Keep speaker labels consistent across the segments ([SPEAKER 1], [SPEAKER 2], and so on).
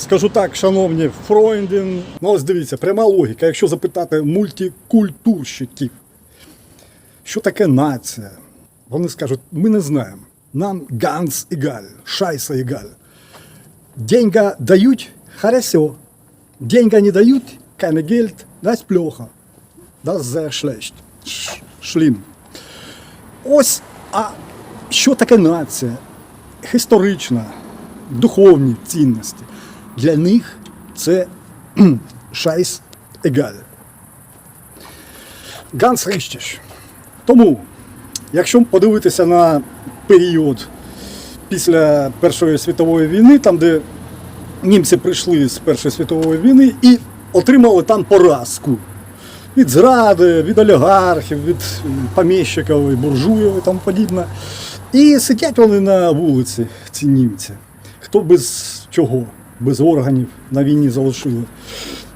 [SPEAKER 1] скажу так, шановні Фройнден, ну ось дивіться, пряма логіка. Якщо запитати мультикультурщиків, що таке нація, вони скажуть, ми не знаємо. Нам ганс ігаль, шайса ігаль. Деньга дають хорошо. Деньга не дають, keine Geld, das плохо. Das sehr. Шлім. Ось, а що таке нація? Історична, духовні цінності. Для них це шайс егаль. Ганс Ріштіш. Тому, якщо подивитися на період після Першої світової війни, там, де німці прийшли з Першої світової війни і отримали там поразку. Від зради, від олігархів, від поміщиків, і буржуїв і тому подібне. І сидять вони на вулиці, ці німці. Хто без чого, без органів на війні залишили.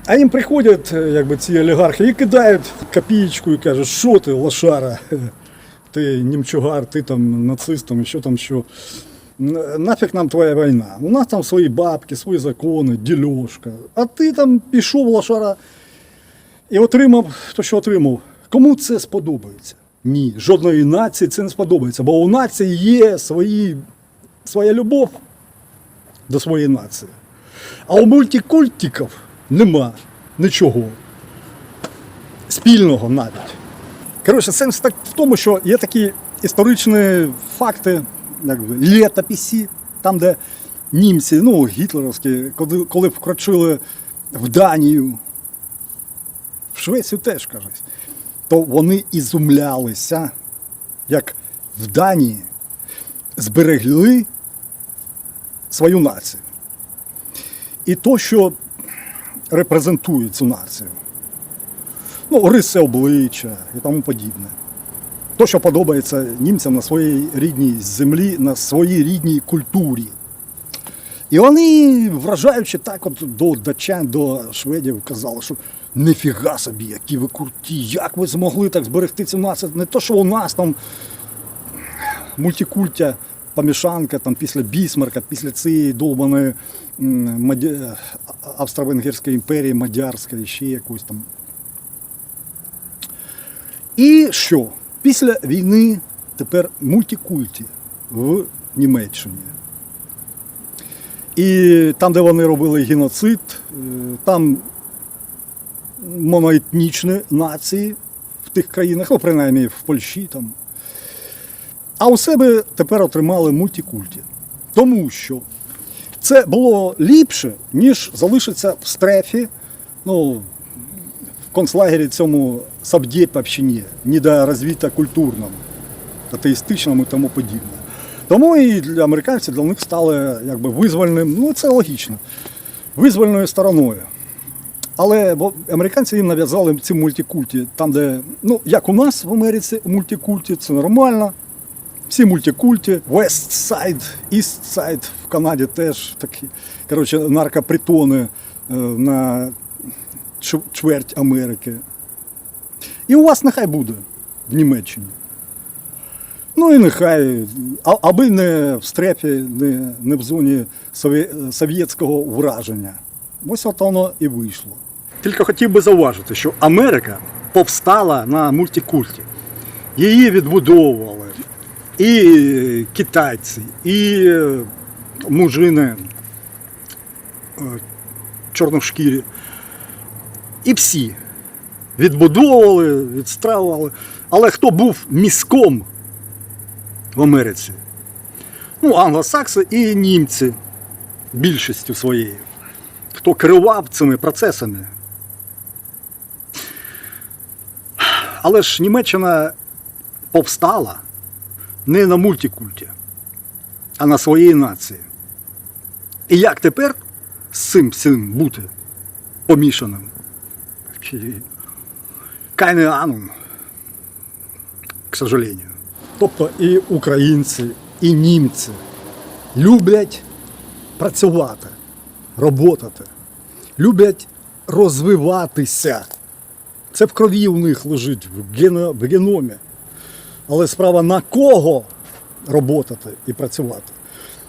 [SPEAKER 1] А їм приходять е, якби, ці олігархи і кидають копієчку і кажуть, що ти, лошара, ти німчугар, ти там нацистом, що там що. Нафіг нам твоя війна. У нас там свої бабки, свої закони, дільошка. А ти там пішов лошара і отримав те, що отримав. Кому це сподобається? Ні, жодної нації це не сподобається, бо у нації є свої, своя любов до своєї нації. А у мультикультиків нема нічого спільного навіть. Коротше, сенс так в тому, що є такі історичні факти, як літописи, там, де німці, ну, гітлерівські, коли, коли вкрочили в Данію, в Швецію теж кажуть, то вони ізумлялися, як в Данії зберегли свою націю. І то, що репрезентує цю націю. Ну, риси обличчя і тому подібне. То, що подобається німцям на своїй рідній землі, на своїй рідній культурі. І вони, вражаючи так от до датчан, до шведів, казали, що нефіга собі, які ви круті, як ви змогли так зберегти цю націю. Не то, що у нас там мультикультя, помішанка там, після Бісмарка, після цієї долбаної Австро-Венгерської імперії, Мадярської, ще якусь там. І що? Після війни тепер мультикульті в Німеччині. І там, де вони робили геноцид, е, там моноетнічні нації в тих країнах, ну, принаймні в Польщі там. А у себе тепер отримали мультикульті. Тому що це було ліпше, ніж залишитися в стрефі, ну, в концлагері цьому Сабдєпівщині, недорозвіта культурному, атеїстичному і тому подібне. Тому і для американців для них стали якби визвольним, ну це логічно, визвольною стороною. Але бо американці їм нав'язали ці мультикульті, там, де, ну, як у нас в Америці мультикульті, це нормально. Всі мультикульті, West Side, East Side, в Канаді теж такі. Коротше, наркопритони е, на чверть Америки. І у вас нехай буде в Німеччині. Ну і нехай, аби не в стрефі, не, не в зоні совєтського враження. Ось от воно і вийшло. Тільки хотів би зауважити, що Америка повстала на мультикульті. Її відбудовували і китайці, і е, мужини е, чорношкірі. І всі відбудовували, відстраювали. Але хто був міском в Америці? Ну, англосакси і німці більшістю своєю. Хто керував цими процесами. Але ж Німеччина повстала не на мультикульті, а на своїй нації. І як тепер з цим всім бути помішаним? Чи Ahnung, к сожалению. Тобто і українці, і німці люблять працювати, роботати, люблять розвиватися. Це в крові у них лежить в геномі. Але справа на кого роботати і працювати.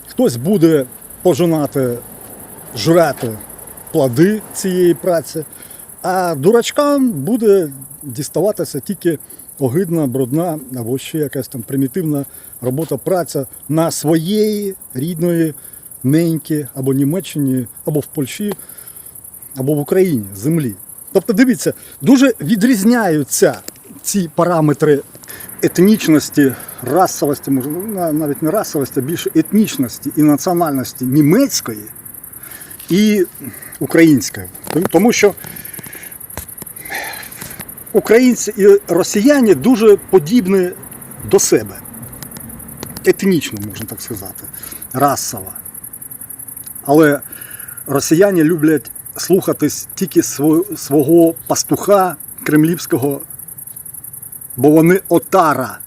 [SPEAKER 1] Хтось буде пожинати жрати плоди цієї праці, а дурачкам буде діставатися тільки огидна, брудна або ще якась там примітивна робота праця на своєї рідної неньки або Німеччині, або в Польщі, або в Україні, землі. Тобто, дивіться, дуже відрізняються ці параметри етнічності, расовості, може, ну, навіть не расовості, а більше етнічності і національності німецької і української. Тому що українці і росіяни дуже подібні до себе. Етнічно, можна так сказати, расово. Але росіяни люблять слухатись тільки свого пастуха кремлівського, бо вони отара.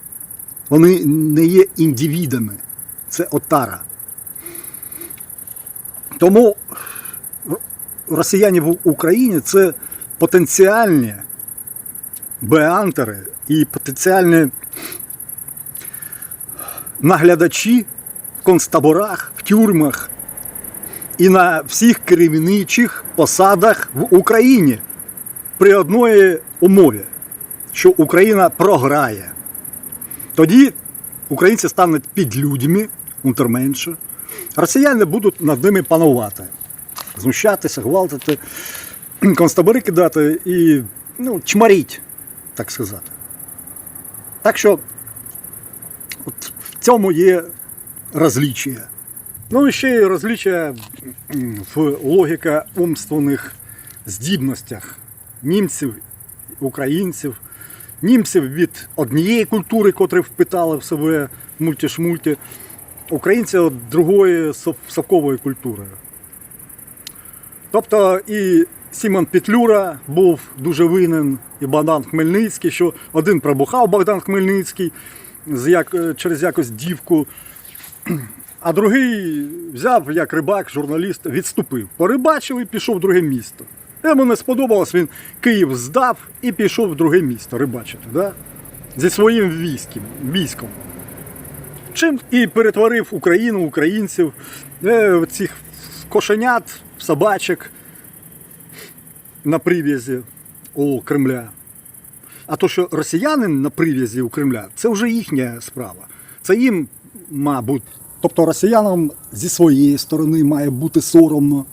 [SPEAKER 1] Вони не є індивідами. Це отара. Тому росіяни в Україні це потенціальні беантери і потенціальні наглядачі в концтаборах, в тюрмах і на всіх керівничих посадах в Україні при одної умові, що Україна програє. Тоді українці стануть під людьми, унтерменше. Росіяни будуть над ними панувати, знущатися, гвалтити, концтабори кидати і ну, чмаріть, так сказати. Так що от в цьому є розлічення. Ну і ще й розлічення в логіка умственних здібностях німців, українців, німців від однієї культури, котрі впитали в себе мультішмульті, українців другої совкової культури. Тобто і Сімон Петлюра був дуже винен, і Богдан Хмельницький, що один пробухав Богдан Хмельницький як, через якось дівку, а другий взяв як рибак, журналіст, відступив. Порибачив і пішов в друге місто. Йому не сподобалось, він Київ здав і пішов в друге місто рибачити. Да? Зі своїм військом, військом. Чим і перетворив Україну, українців, е, цих кошенят, собачок на прив'язі у Кремля. А то, що росіянин на прив'язі у Кремля, це вже їхня справа. Це їм, мабуть. Тобто росіянам зі своєї сторони має бути соромно,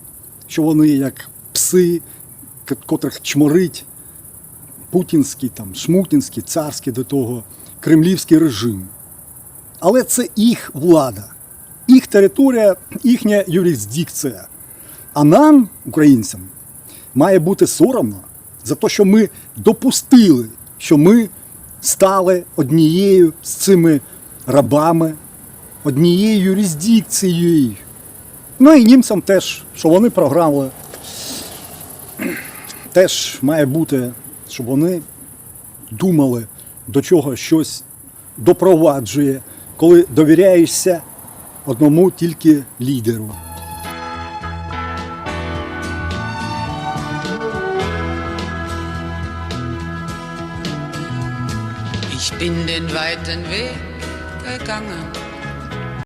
[SPEAKER 1] що вони як пси, котрих чморить путінський, там, шмутінський, царський до того, кремлівський режим. Але це їх влада, їх територія, їхня юрисдикція. А нам, українцям, має бути соромно за те, що ми допустили, що ми стали однією з цими рабами, однією юрисдикцією. Ну і німцям теж, що вони програли, теж має бути, щоб вони думали, до чого щось допроваджує, коли довіряєшся одному тільки лідеру.
[SPEAKER 2] Ich bin den weiten Weg gegangen,